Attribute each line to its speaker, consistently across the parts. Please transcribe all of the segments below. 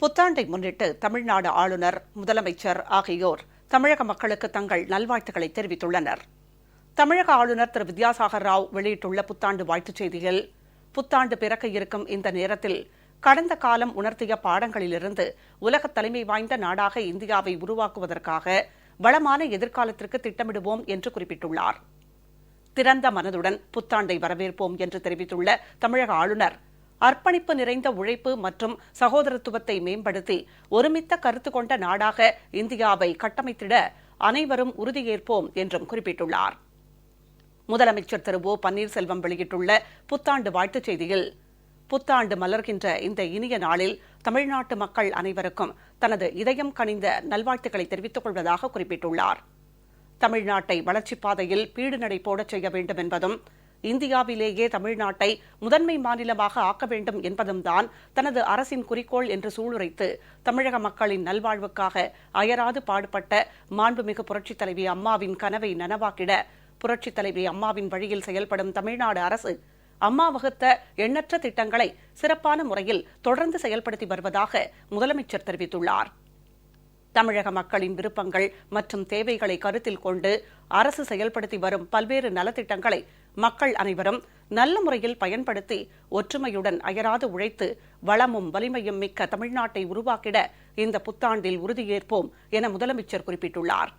Speaker 1: புத்தாண்டை முன்னிட்டு தமிழ்நாடு ஆளுநர் முதலமைச்சர் ஆகியோர் தமிழக மக்களுக்கு தங்கள் நல்வாழ்த்துக்களை தெரிவித்துள்ளனர். தமிழக ஆளுநர் திரு. வித்யாசாகர் ராவ் வெளியிட்டுள்ள புத்தாண்டு வாழ்த்துச் செய்தியில் புத்தாண்டு பிறக்க இருக்கும் இந்த நேரத்தில் கடந்த காலம் உணர்த்திய பாடங்களிலிருந்து உலக தலைமை வாய்ந்த நாடாக இந்தியாவை உருவாக்குவதற்காக வளமான எதிர்காலத்திற்கு திட்டமிடுவோம் என்று குறிப்பிட்டுள்ளார். திறந்த மனதுடன் புத்தாண்டை வரவேற்போம் என்று தெரிவித்துள்ள தமிழக ஆளுநர் அர்ப்பணிப்பு நிறைந்த உழைப்பு மற்றும் சகோதரத்துவத்தை மேம்படுத்தி ஒருமித்த கருத்து கொண்ட நாடாக இந்தியாவை கட்டமைத்திட அனைவரும் உறுதியேற்போம் என்றும் குறிப்பிட்டுள்ளார். முதலமைச்சர் திரு ஓ பன்னீர்செல்வம் வெளியிட்டுள்ள புத்தாண்டு வாழ்த்துச் செய்தியில் புத்தாண்டு மலர்கின்ற இந்த இனிய நாளில் தமிழ்நாட்டு மக்கள் அனைவருக்கும் தனது இதயம் கனிந்த நல்வாழ்த்துக்களை தெரிவித்துக் கொள்வதாக குறிப்பிட்டுள்ளார். தமிழ்நாட்டை வளர்ச்சிப் பாதையில் பீடு நடை போடச் செய்ய வேண்டும் என்பதும் இந்தியாவிலேயே தமிழ்நாட்டை முதன்மை மாநிலமாக ஆக்க வேண்டும் என்பதும் தான் தனது அரசின் குறிக்கோள் என்று சூளுரைத்து தமிழக மக்களின் நல்வாழ்வுக்காக அயராது பாடுபட்ட மாண்புமிகு புரட்சித் தலைவி அம்மாவின் கனவை நனவாக்கிட புரட்சித் தலைவி அம்மாவின் வழியில் செயல்படும் தமிழ்நாடு அரசு அம்மா வகுத்த எண்ணற்ற திட்டங்களை சிறப்பான முறையில் தொடர்ந்து செயல்படுத்தி வருவதாக முதலமைச்சர் தெரிவித்துள்ளார். தமிழக மக்களின் விருப்பங்கள் மற்றும் தேவைகளை கருத்தில் கொண்டு அரசு செயல்படுத்தி வரும் பல்வேறு நலத்திட்டங்களை மக்கள் அனைவரும் நல்ல முறையில் பயன்படுத்தி ஒற்றுமையுடன் அயராது உழைத்து வளமும் வலிமையும் மிக்க தமிழ்நாட்டை உருவாக்கிட இந்த புத்தாண்டில் உறுதியேற்போம் என முதலமைச்சர் குறிப்பிட்டுள்ளார்.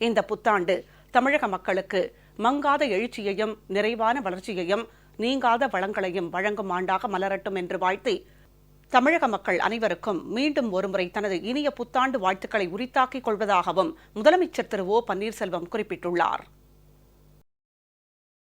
Speaker 1: இந்த புத்தாண்டு தமிழக மக்களுக்கு மங்காத எழுச்சியையும் நிறைவான வளர்ச்சியையும் நீங்காத வளங்களையும் வழங்கும் ஆண்டாக மலரட்டும் என்று வாழ்த்தி தமிழக மக்கள் அனைவருக்கும் மீண்டும் ஒருமுறை தனது இனிய புத்தாண்டு வாழ்த்துக்களை உரித்தாக்கிக் கொள்வதாகவும் முதலமைச்சர் திரு ஓ பன்னீர்செல்வம் குறிப்பிட்டுள்ளார்.